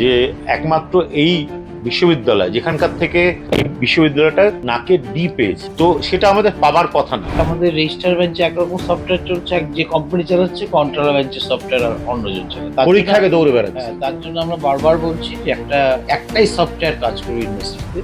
যে একমাত্র এই বিশ্ববিদ্যালয় যেখানকার থেকে এই বিশ্ববিদ্যালয়টা নাকে ডি পেয়েছে। তো সেটা আমাদের পাবার কথা না। আমাদের রেজিস্টার বেঞ্চে একরকম সফটওয়্যার চলছে এক যে কোম্পানি চালাচ্ছে কন্ট্রোলার বেঞ্চের সফটওয়্যার অন্যজন চালাচ্ছে পরীক্ষাকে দৌড়ে বেড়াচ্ছে। হ্যাঁ, তার জন্য আমরা বারবার বলছি যে একটা একটাই সফটওয়্যার কাজ করবে ইউনিভার্সিটিতে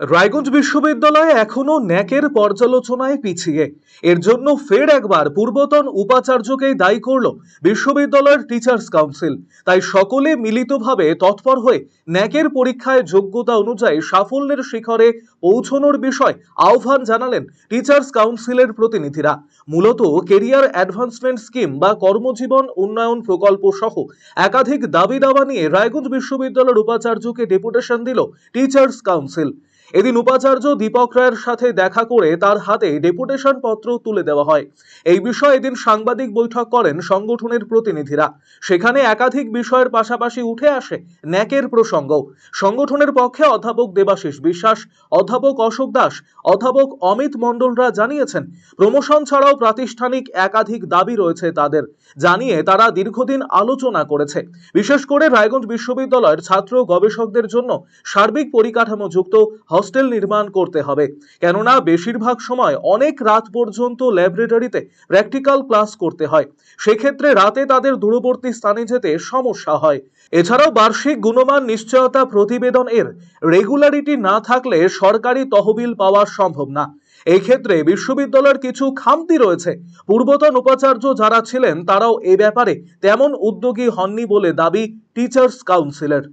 রায়গঞ্জ বিশ্ববিদ্যালয় এখনও ন্যাকের পর্যালোচনায় পিছিয়ে। এর জন্য ফের একবার পূর্বতন উপাচার্যকেই দায়ী করল বিশ্ববিদ্যালয়ের টিচার্স কাউন্সিল তাই সকলে মিলিতভাবে তৎপর হয়ে ন্যাকের পরীক্ষায় যোগ্যতা অনুযায়ী সাফল্যের শিখরে পৌঁছনোর বিষয় আহ্বান জানালেন টিচার্স কাউন্সিলের প্রতিনিধিরা। মূলত কেরিয়ার অ্যাডভান্সমেন্ট স্কিম বা কর্মজীবন উন্নয়ন প্রকল্প সহ একাধিক দাবি দাবা নিয়ে রায়গঞ্জ বিশ্ববিদ্যালয়ের উপাচার্যকে ডেপুটেশন দিল টিচার্স কাউন্সিল এদিন উপাচার্য দীপক রায়ের সাথে দেখা করে তার হাতে ডেপুটেশন পত্র তুলে দেওয়া হয়। এই বিষয়ে এদিন সাংবাদিক বৈঠক করেন সংগঠনের প্রতিনিধিরা। সেখানে একাধিক বিষয়ের পাশাপাশি উঠে আসে ন্যাকের প্রসঙ্গ। সংগঠনের পক্ষে অধ্যাপক দেবাশিস বিশ্বাস, অধ্যাপক অশোক দাস, অধ্যাপক অমিত মণ্ডলরা জানিয়েছেন, প্রমোশন ছাড়াও প্রাতিষ্ঠানিক একাধিক দাবি রয়েছে তাদের। জানিয়ে তারা দীর্ঘদিন আলোচনা করেছে। বিশেষ করে রায়গঞ্জ বিশ্ববিদ্যালয়ের ছাত্র গবেষকদের জন্য সার্বিক পরিকাঠামো পরিকাঠামোযুক্ত হস্টেল নির্মাণ করতে হবে। কেননা বেশিরভাগ সময় অনেক রাত পর্যন্ত ল্যাবরেটরিতে প্র্যাকটিক্যাল ক্লাস করতে হয়। সেক্ষেত্রে রাতে তাদের দূরবর্তী স্থানে যেতে সমস্যা হয়। এছাড়াও বার্ষিক গুণমান নিশ্চয়তা প্রতিবেদন এর রেগুলারিটি না থাকলে সরকারি তহবিল পাওয়া সম্ভব না। এই ক্ষেত্রে বিশ্ববিদ্যালয়ের কিছু খামতি রয়েছে। পূর্বতন উপাচার্য যারা ছিলেন তারাও এ ব্যাপারে তেমন উদ্যোগী হননি বলে দাবি টিচার্স কাউন্সিলের।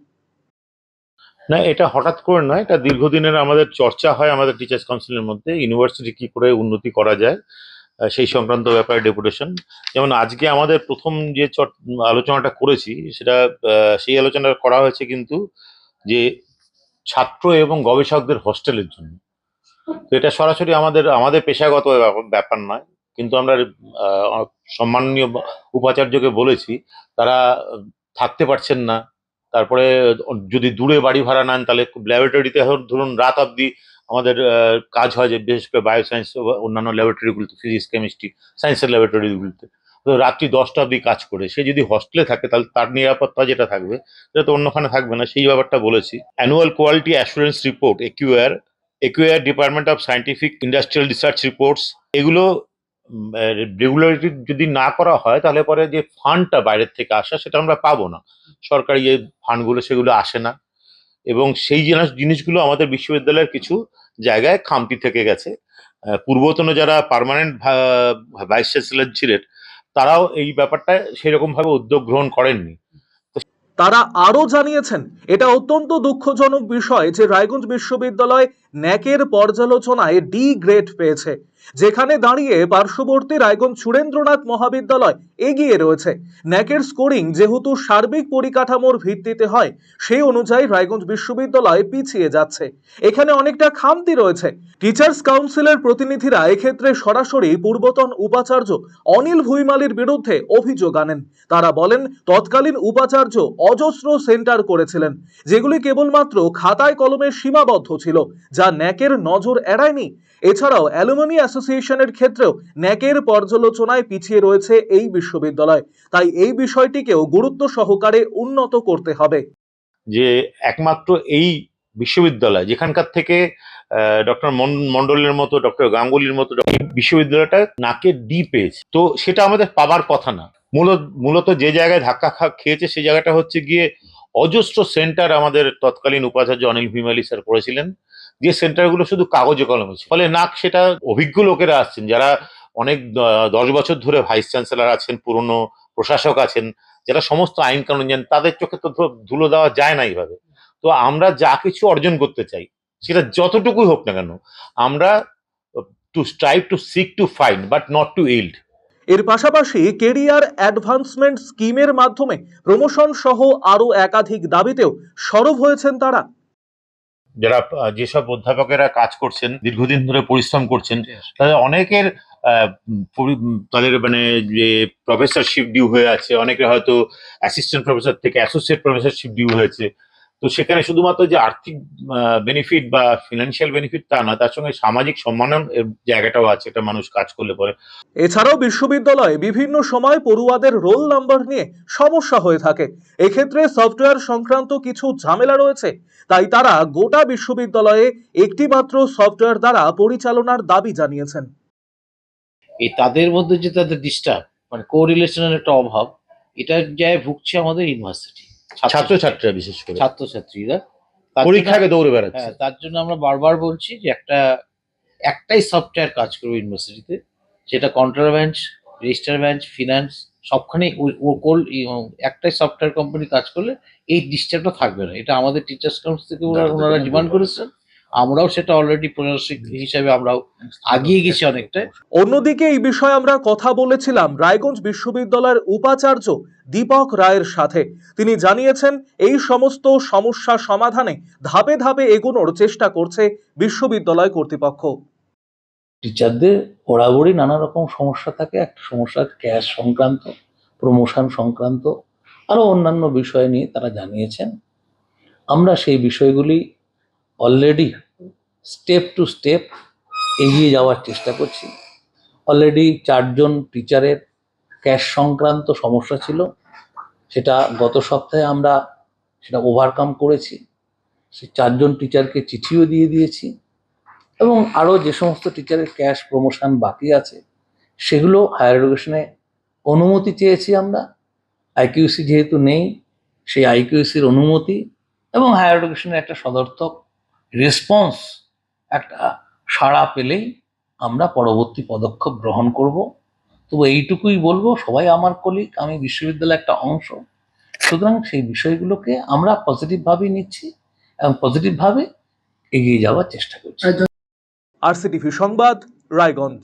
না, এটা হঠাৎ করে নয়, এটা দীর্ঘদিনের আমাদের চর্চা হয় আমাদের টিচার্স কাউন্সিলের মধ্যে ইউনিভার্সিটি কি করে উন্নতি করা যায় সেই সংক্রান্ত ব্যাপারে ডেপুটেশন যেমন আজকে আমাদের প্রথম যে আলোচনাটা করেছি, সেটা সেই আলোচনাটা করা হয়েছে কিন্তু যে ছাত্র এবং গবেষকদের হস্টেলের জন্য। তো এটা সরাসরি আমাদের আমাদের পেশাগত ব্যাপার- নয়, কিন্তু আমরা সম্মাননীয় উপাচার্যকে বলেছি, তারা থাকতে পারছেন না তারপরে, যদি দূরে বাড়ি ভাড়া নেন, তাহলে ল্যাবরেটরিতে ধরুন রাত অবধি আমাদের কাজ হয় যে, বিশেষ করে বায়োসায়েন্স অন্যান্য ল্যাবরেটরিগুলোতে ফিজিক্স কেমিস্ট্রি সায়েন্সের ল্যাবরেটরিগুলোতে তো রাত্রি দশটা অবধি কাজ করে, সে যদি হস্টেলে থাকে, তাহলে তার নিরাপত্তা যেটা থাকবে, সেটা তো অন্যখানে থাকবে না, সেই ব্যাপারটা বলেছি। Annual quality assurance report AQAR একুয়ার department of scientific industrial research reports এগুলো রেগুলারিটি যদি না করা হয়, তাহলে পরে যে ফান্ডটা বাইরের থেকে আসা, সেটা আমরা পাবো না। সরকারি যে ফান্ডগুলো সেগুলো আসে না। এবং সেই জিনিস, জিনিসগুলো আমাদের বিশ্ববিদ্যালয়ের কিছু জায়গায় খামতি থেকে গেছে। পূর্বতন যারা পার্মানেন্ট ভাইস চ্যান্সেলর ছিলেন, তারাও এই ব্যাপারটা সেরকম ভাবে উদ্যোগ গ্রহণ করেননি। তারা আরও জানিয়েছেন, এটা অত্যন্ত দুঃখজনক বিষয় যে রায়গঞ্জ বিশ্ববিদ্যালয় ন্যাকের পর্যালোচনায় ডি গ্রেড পেয়েছে। যেখানে দাঁড়িয়ে পার্শ্ববর্তী রায়গঞ্জ সুরেন্দ্রনাথ মহাবিদ্যালয় এগিয়ে রয়েছে। ন্যাকের স্কোরিং যেহেতু সার্বিক পরিকাঠামোর ভিত্তিতে হয়, সেই অনুযায়ী রায়গঞ্জ বিশ্ববিদ্যালয় পিছিয়ে যাচ্ছে। এখানে অনেকটা খামতি রয়েছে। টিচার্স কাউন্সিলের প্রতিনিধিরা এক্ষেত্রে সরাসরি পূর্বতন উপাচার্য অনিল ভুইমালির বিরুদ্ধে অভিযোগ আনেন। তারা বলেন, তৎকালীন উপাচার্য অজস্র সেন্টার করেছিলেন, যেগুলি কেবলমাত্র খাতায় কলমে সীমাবদ্ধ ছিল, যা ন্যাকের নজর এড়ায়নি। এছাড়াও অ্যালুমিনি অ্যাসোসিয়েশনের ক্ষেত্রেও ন্যাকের পর্যালোচনায় পিছিয়ে রয়েছে এই বিশ্ববিদ্যালয়। তাই এই বিষয়টিকেও গুরুত্ব সহকারে উন্নত করতে হবে। যে একমাত্র এই বিশ্ববিদ্যালয়, যেখানকার থেকে ডক্টর মন্ডলের মতো, ডক্টর গাঙ্গুলির মতো এই বিশ্ববিদ্যালয়টা নাকে ডি পেয়েছে। তো সেটা আমাদের পাবার কথা না। মূলত মূলত যে জায়গায় ধাক্কা খা- খেয়েছে সেই জায়গাটা হচ্ছে গিয়ে অজস্র সেন্টার আমাদের তৎকালীন উপাচার্য অনিল ভিমালি স্যার করেছিলেন। যে সেন্টারগুলো শুধু কাগজে কলমে ছিল। ফলে নাক সেটা অভিজ্ঞ লোকেরা আসছেন, যারা অনেক দশ বছর ধরে ভাইস চ্যান্সেলর আছেন, পুরনো প্রশাসক আছেন, যারা সমস্ত আইন কানুন জানেন, তাদের চোখে তো ধুলো দেওয়া যায় না এইভাবে। তো আমরা যা কিছু অর্জন করতে চাই, সেটা যতটুকুই হোক না কেন, আমরা to strive to seek to find but not to yield এর পাশাপাশি কেরিয়ার অ্যাডভান্সমেন্ট স্কিমের মাধ্যমে প্রমোশন সহ আরও একাধিক দাবিতেও সরব হয়েছেন তারা। যারা যেসব অধ্যাপকেরা কাজ করছেন দীর্ঘদিন ধরে পরিশ্রম করছেন তাদের অনেকের তাদের মানে যে প্রফেসরশিপ ডিউ হয়ে আছে অনেকের হয়তো অ্যাসিস্ট্যান্ট প্রফেসর থেকে অ্যাসোসিয়েট প্রফেসরশিপ ডিউ হয়েছে। তো সেখানে শুধুমাত্র যে আর্থিক বেনিফিট বা ফিনান্সিয়াল বেনিফিট তা না তার সঙ্গে সামাজিক সম্মানন জায়গাটাও আছে এটা মানুষ কাজ করলে পরে। এছাড়াও বিশ্ববিদ্যালয়ে বিভিন্ন সময় পড়ুয়াদের রোল নাম্বার নিয়ে সমস্যা হয়ে থাকে। এক্ষেত্রে সফটওয়্যার সংক্রান্ত কিছু ঝামেলা রয়েছে তাই তারা গোটা বিশ্ববিদ্যালয়ে একটি মাত্র সফটওয়্যার দ্বারা পরিচালনার দাবি জানিয়েছেন। এই তাদের মধ্যে যে তাদের ডিস্টার্ব মানে কোরিলেশনের একটা অভাব এটা যায় ভুগছে আমাদের ইউনিভার্সিটি ছাত্রছাত্রীরা বিশেষ করে। ছাত্রছাত্রীরা। পরীক্ষাকে দৌড়ে বেড়াচ্ছে। হ্যাঁ তার জন্য আমরা বারবার বলছি যে একটা একটাই সফটওয়্যার কাজ করবে ইউনিভার্সিটিতে সেটা control bench register bench finance কোল একটাই সফটওয়্যার কোম্পানি কাজ করলে এই ডিস্টার্বটা থাকবে না। এটা আমাদের টিচার্স কাউন্সিল থেকে ওরা- ওনারা ডিমান্ড করেছেন। আমরাও সেটা অলরেডি প্রশাসক হিসাবে আমরাও আগিয়ে গেছি অনেকটাই। অন্যদিকে এই বিষয়ে আমরা কথা বলেছিলাম রায়গঞ্জ বিশ্ববিদ্যালয়ের উপাচার্য দীপক রায়ের সাথে। তিনি জানিয়েছেন এই সমস্ত সমস্যা সমাধানে ধাপে ধাপে এগোনোর চেষ্টা করছে বিশ্ববিদ্যালয় কর্তৃপক্ষ। টিচারদের বরাবরই নানা রকম সমস্যা থাকে। একটা সমস্যা ক্যাশ সংক্রান্ত প্রমোশন সংক্রান্ত আরও অন্যান্য বিষয় নিয়ে তারা জানিয়েছেন। আমরা সেই বিষয়গুলি অলরেডি স্টেপ টু স্টেপ এগিয়ে যাওয়ার চেষ্টা করছি। অলরেডি চারজন টিচারের ক্যাশ সংক্রান্ত সমস্যা ছিল। সেটা গত সপ্তাহে আমরা সেটা ওভারকাম করেছি। সেই চারজন টিচারকে চিঠিও দিয়ে দিয়েছি এবং আরও যে সমস্ত টিচারের ক্যাশ প্রমোশন বাকি আছে, সেগুলো হায়ার এডুকেশনে অনুমতি চেয়েছি আমরা। আইকিউসি যেহেতু নেই, সেই আইকিউসির অনুমতি এবং হায়ার এডুকেশনের একটা সদর্থক রেসপন্স একটা সাড়া পেলেই আমরা পরবর্তী পদক্ষেপ গ্রহণ করব। তবু এইটুকুই বলব, সবাই আমার কলিগ আমি বিশ্ববিদ্যালয়ের একটা অংশ। সুতরাং সেই বিষয়গুলোকে আমরা পজিটিভভাবেই নিচ্ছি এবং পজিটিভভাবে এগিয়ে যাওয়ার চেষ্টা করছি। আর সংবাদ, রায়গঞ্জ।